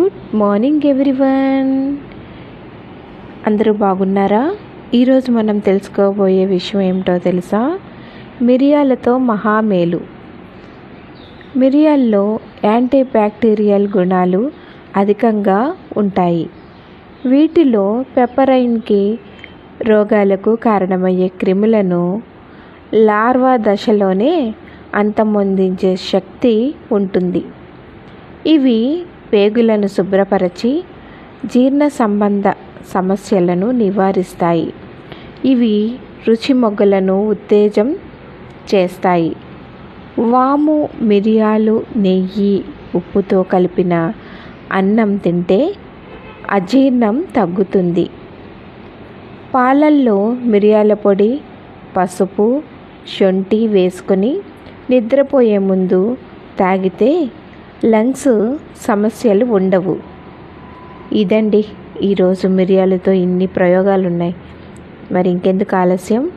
Good morning everyone. అందరూ బాగున్నారా? ఈరోజు మనం తెలుసుకోబోయే విషయం ఏమిటో తెలుసా? మిరియాలతో మహామేలు. మిరియాల్లో యాంటీ బ్యాక్టీరియల్ గుణాలు అధికంగా ఉంటాయి. వీటిలో పెప్పరైన్కి రోగాలకు కారణమయ్యే క్రిములను లార్వా దశలోనే అంతమొందించే శక్తి ఉంటుంది. ఇవి పేగులను శుభ్రపరచి జీర్ణ సంబంధ సమస్యలను నివారిస్తాయి. ఇవి రుచి మొగ్గలను ఉత్తేజం చేస్తాయి. వాము మిరియాలు నెయ్యి ఉప్పుతో కలిపిన అన్నం తింటే అజీర్ణం తగ్గుతుంది. పాలల్లో మిరియాల పొడి పసుపు శొంఠి వేసుకొని నిద్రపోయే ముందు తాగితే లంగ్స్ సమస్యలు ఉండవు. ఇదండి ఈరోజు మిరియాలతో ఇన్ని ప్రయోగాలు ఉన్నాయి మరి ఇంకెందుకు ఆలస్యం?